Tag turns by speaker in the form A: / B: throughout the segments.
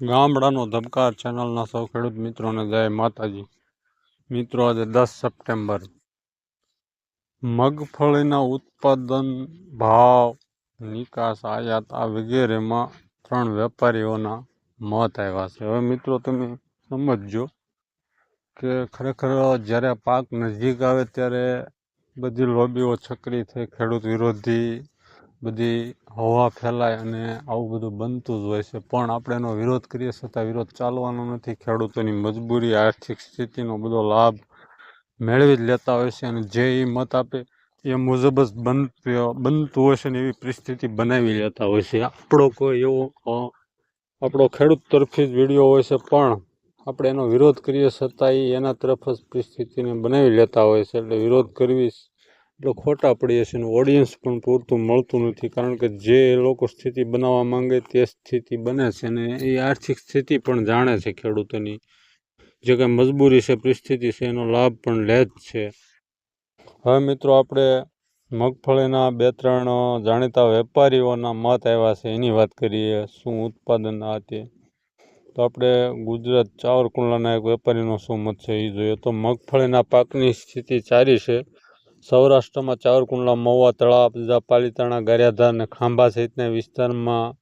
A: ગામડાનો ધબકાર ચેનલના સૌ ખેડૂત મિત્રોને જય માતાજી. મિત્રો, આજે દસ સપ્ટેમ્બર. મગફળીના ઉત્પાદન ભાવ નિકાસ આયાત આ વગેરેમાં ત્રણ વેપારીઓના મત આવ્યા છે. હવે મિત્રો, તમે સમજજો કે ખરેખર જ્યારે પાક નજીક આવે ત્યારે બધી લોબીઓ છકરી થઈ, ખેડૂત વિરોધી બધી હવા ફેલાય અને આવું બધું બનતું જ હોય છે. પણ આપણે એનો વિરોધ કરીએ છતાં વિરોધ ચાલવાનો નથી. ખેડૂતોની મજબૂરી, આર્થિક સ્થિતિનો બધો લાભ મેળવી જ લેતા હોય છે અને જે એ મત આપે એ મુજબ જ બનતું બનતું હોય છે ને એવી પરિસ્થિતિ બનાવી લેતા હોય છે. આપણો કોઈ એવો આપણો ખેડૂત તરફી જ વીડિયો હોય છે, પણ આપણે એનો વિરોધ કરીએ છતાં એ એના તરફ જ પરિસ્થિતિને બનાવી લેતા હોય છે. એટલે વિરોધ કરવી એટલે ખોટા પડીએ છીએ અને ઓડિયન્સ પણ પૂરતું મળતું નથી. કારણ કે જે લોકો સ્થિતિ બનાવવા માંગે તે સ્થિતિ બને છે અને એ આર્થિક સ્થિતિ પણ જાણે છે ખેડૂતોની. જે કંઈ મજબૂરી છે, પરિસ્થિતિ છે, એનો લાભ પણ લે જ છે. હવે મિત્રો આપણે મગફળીના બે ત્રણ જાણીતા વેપારીઓના મત આવ્યા છે, એની વાત કરીએ, શું ઉત્પાદન આ તે? આપણે ગુજરાત ચાવર કુંડલાના એક વેપારીનો શું મત છે એ જોઈએ. તો મગફળીના પાકની સ્થિતિ સારી છે. સૌરાષ્ટ્રમાં ચાવરકુંડલા, મહુવા તળાવ પાલીતાણા, ગારિયાધાર અને ખાંભા સહિતના વિસ્તારમાં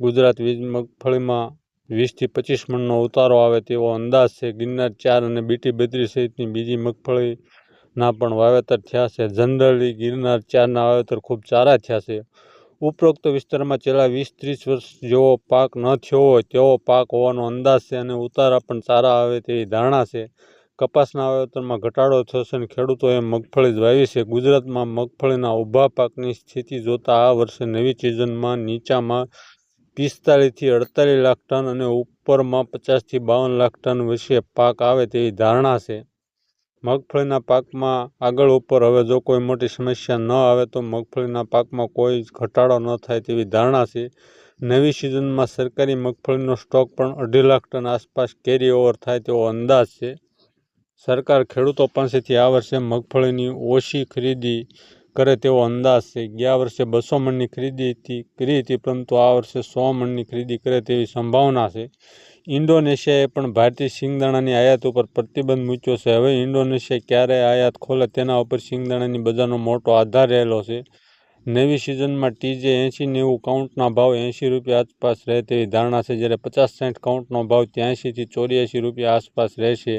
A: ગુજરાત વીજ મગફળીમાં વીસથી પચીસ મણનો ઉતારો આવે તેવો અંદાજ છે. ગિરનાર ચાર અને બીટી બત્રીસ સહિતની બીજી મગફળીના પણ વાવેતર થયા છે. જનરલી ગિરનાર ચારના વાવેતર ખૂબ સારા થયા છે. ઉપરોક્ત વિસ્તારમાં છેલ્લા વીસ ત્રીસ વર્ષ જેવો પાક ન થયો હોય તેવો પાક હોવાનો અંદાજ છે અને ઉતારા પણ સારા આવે તેવી ધારણા છે. કપાસના વાવેતરમાં ઘટાડો થશે અને ખેડૂતોએ મગફળી જ વાવી છે. ગુજરાતમાં મગફળીના ઊભા પાકની સ્થિતિ જોતાં આ વર્ષે નવી સિઝનમાં નીચામાં પિસ્તાળીસથી અડતાલીસ લાખ ટન અને ઉપરમાં પચાસથી બાવન લાખ ટન વિશે પાક આવે તેવી ધારણા છે. મગફળીના પાકમાં આગળ ઉપર હવે જો કોઈ મોટી સમસ્યા ન આવે તો મગફળીના પાકમાં કોઈ ઘટાડો ન થાય તેવી ધારણા છે. નવી સિઝનમાં સરકારી મગફળીનો સ્ટોક પણ અઢી લાખ ટન આસપાસ કેરી ઓવર થાય તેવો અંદાજ છે. સરકાર ખેડૂતો પાસેથી આ વર્ષે મગફળીની ઓછી ખરીદી કરે તેવો અંદાજ છે. ગયા વર્ષે બસો મણની ખરીદી હતી, કરી હતી, પરંતુ આ વર્ષે સો મણની ખરીદી કરે તેવી સંભાવના છે. ઇન્ડોનેશિયાએ પણ ભારતીય શિંગદાણાની આયાત ઉપર પ્રતિબંધ મૂક્યો છે. હવે ઇન્ડોનેશિયા ક્યારે આયાત ખોલે તેના ઉપર શિંગદાણાની બજારનો મોટો આધાર રહેલો છે. નવી સિઝનમાં ટીજે એંશી નેવું કાઉન્ટના ભાવ એંશી રૂપિયા આસપાસ રહે તેવી ધારણા છે. જ્યારે પચાસ સાઠ કાઉન્ટનો ભાવ ત્યાંશીથી ચોર્યાસી રૂપિયા આસપાસ રહેશે.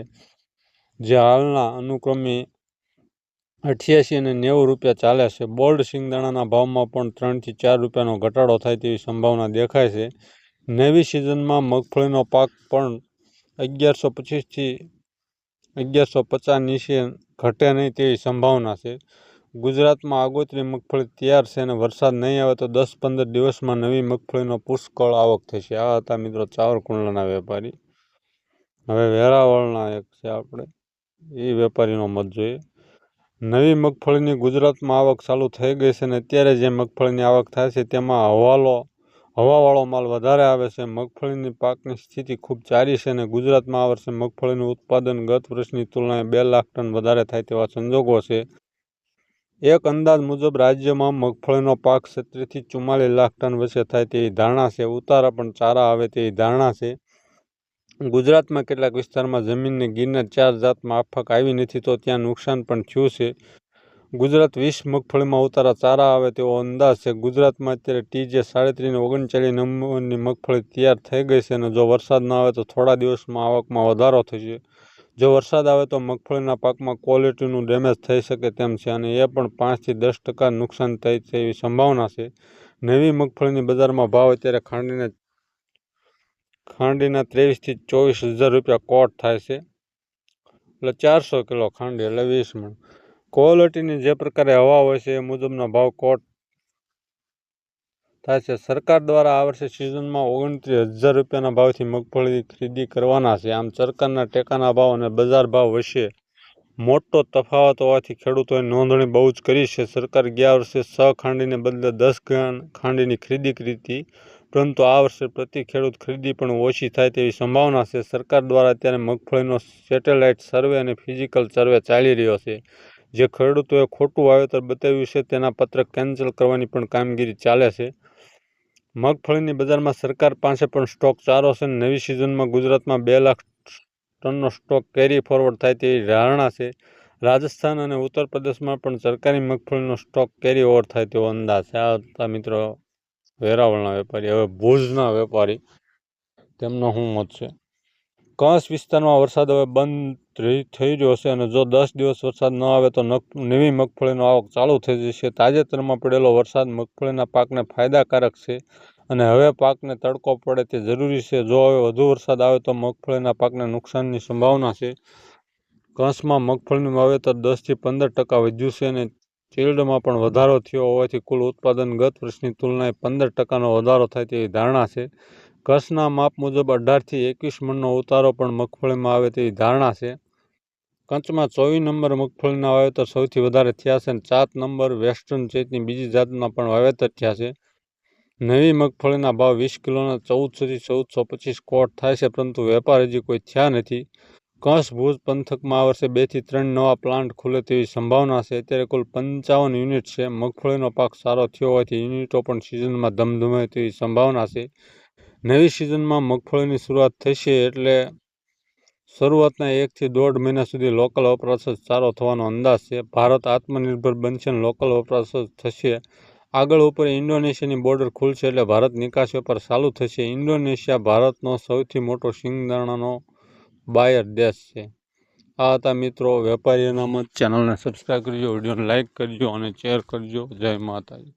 A: જે હાલના અનુક્રમે અઠ્યાસી અને નેવું રૂપિયા ચાલે છે. બોલ્ડ સિંગદાણાના ભાવમાં પણ ત્રણથી ચાર રૂપિયાનો ઘટાડો થાય તેવી સંભાવના દેખાય છે. નવી સિઝનમાં મગફળીનો પાક પણ અગિયારસો પચીસથી અગિયારસો પચાસ નીચે ઘટે નહીં તેવી સંભાવના છે. ગુજરાતમાં આગોતરી મગફળી તૈયાર છે અને વરસાદ નહીં આવે તો દસ પંદર દિવસમાં નવી મગફળીનો પુષ્કળ આવક થશે. આ હતા મિત્રો ચાવરકુંડલાના વેપારી. હવે વેરાવળના એક છે આપણે. એ વેપારીનો મત જોઈએ. નવી મગફળીની ગુજરાતમાં આવક ચાલુ થઈ ગઈ છે અને અત્યારે જે મગફળીની આવક થાય છે તેમાં હવાલો, હવાવાળો માલ વધારે આવે છે. મગફળીની પાકની સ્થિતિ ખૂબ સારી છે અને ગુજરાતમાં આ વર્ષે મગફળીનું ઉત્પાદન ગત વર્ષની તુલનાએ બે લાખ ટન વધારે થાય તેવા સંજોગો છે. એક અંદાજ મુજબ રાજ્યમાં મગફળીનો પાક સત્તરથી ચુમ્માલીસ લાખ ટન વચ્ચે થાય તેવી ધારણા છે. ઉતારા પણ સારા આવે તેવી ધારણા છે. ગુજરાતમાં કેટલાક વિસ્તારમાં જમીનને ગિરનાર ચાર જાતમાં આફક આવી નથી તો ત્યાં નુકસાન પણ થયું છે. ગુજરાત વીસ મગફળીમાં ઉતારા ચારા આવે તેવો અંદાજ છે. ગુજરાતમાં અત્યારે ટીજે સાડત્રીને ઓગણચાલીસ નંબરની મગફળી તૈયાર થઈ ગઈ છે અને જો વરસાદ ન આવે તો થોડા દિવસમાં આવકમાં વધારો થશે. જો વરસાદ આવે તો મગફળીના પાકમાં ક્વોલિટીનું ડેમેજ થઈ શકે તેમ છે અને એ પણ પાંચથી દસ ટકા નુકસાન થાય તેવી સંભાવના છે. નવી મગફળીની બજારમાં ભાવ અત્યારે ખાંડીને ખાંડીના ત્રેવીસથી ચોવીસ હજાર રૂપિયા કોટ થાય છે. એટલે ચારસો કિલો ખાંડી, એટલે વીસ મણ. ક્વોલિટીની જે પ્રકારે હવા હોય છે, એ મુજબના ભાવ કોટ થાય છે. સરકાર દ્વારા આ વર્ષે સિઝનમાં ઓગણત્રીસ હજાર રૂપિયાના ભાવથી મગફળી ખરીદી કરવાના છે. આમ સરકારના ટેકાના ભાવ અને બજાર ભાવ વચ્ચે મોટો તફાવત હોવાથી ખેડૂતોએ નોંધણી બહુ જ કરી છે. સરકાર ગયા વર્ષે છ ખાંડીને બદલે દસ ખાંડીની ખરીદી કરી હતી. પરંતુ આ વર્ષે પ્રતિ ખેડૂત ખરીદી પણ ઓછી થાય તેવી સંભાવના છે. સરકાર દ્વારા અત્યારે મગફળીનો સેટેલાઇટ સર્વે અને ફિઝિકલ સર્વે ચાલી રહ્યો છે. જે ખેડૂતોએ ખોટું વાવેતર બતાવ્યું છે તેના પત્રક કેન્સલ કરવાની પણ કામગીરી ચાલે છે. મગફળીની બજારમાં સરકાર પાસે પણ સ્ટોક ચારો છે નવી સિઝનમાં ગુજરાતમાં બે લાખ ટનનો સ્ટોક કેરી ફોરવર્ડ થાય તેવી ધારણા છે. રાજસ્થાન અને ઉત્તર પ્રદેશમાં પણ સરકારી મગફળીનો સ્ટોક કેરી ઓવર થાય તેવો અંદાજ છે. આ મિત્રો વેરાવળના વેપારી, હવે ભુજના વેપારી, તેમનો શું મત છે? કચ્છ વિસ્તારમાં વરસાદ હવે બંધ થઈ ગયો છે અને જો દસ દિવસ વરસાદ ન આવે તો નવી મગફળીનો આવક ચાલુ થઈ જશે. તાજેતરમાં પડેલો વરસાદ મગફળીના પાકને ફાયદાકારક છે અને હવે પાકને તડકો પડે તે જરૂરી છે. જો હવે વધુ વરસાદ આવે તો મગફળીના પાકને નુકસાનની સંભાવના છે. કચ્છમાં મગફળીનું વાવેતર દસથી પંદર ટકા વધ્યું છે અને ચીલ્ડમાં પણ વધારો થયો હોવાથી કુલ ઉત્પાદન ગત વર્ષની તુલનાએ પંદર ટકાનો વધારો થાય તેવી ધારણા છે. કચ્છના માપ મુજબ અઢારથી એકવીસ મણનો ઉતારો પણ મગફળીમાં આવે તેવી ધારણા છે. કચ્છમાં ચોવીસ નંબર મગફળીના વાવેતર સૌથી વધારે થયા છે અને સાત નંબર વેસ્ટર્ન ચેતની બીજી જાતના પણ વાવેતર થયા છે. નવી મગફળીના ભાવ વીસ કિલોના ચૌદસોથી ચૌદસો પચીસ કોટ થાય છે, પરંતુ વેપાર હજી કોઈ થયા નથી. કચ્છ, ભુજ પંથકમાં આ વર્ષે બેથી ત્રણ નવા પ્લાન્ટ ખુલે તેવી સંભાવના છે. અત્યારે કુલ પંચાવન યુનિટ છે. મગફળીનો પાક સારો થયો હોવાથી યુનિટો પણ સિઝનમાં ધમધમે તેવી સંભાવના છે. નવી સિઝનમાં મગફળીની શરૂઆત થશે એટલે શરૂઆતના એકથી દોઢ મહિના સુધી લોકલ વપરાશ જ સારો થવાનો અંદાજ છે. ભારત આત્મનિર્ભર બનશે અને લોકલ વપરાશ જ થશે. આગળ ઉપર ઇન્ડોનેશિયાની બોર્ડર ખુલશે એટલે ભારત નિકાસ વેપાર ચાલુ થશે. ઇન્ડોનેશિયા ભારતનો સૌથી મોટો શિંગદાણાનો બાયર દેશ છે. આ હતા મિત્રો, વેપારી અનામત ચેનલને સબસ્ક્રાઈબ કરજો, વિડીયોને લાઇક કરજો અને શેર કરજો. જય માતાજી.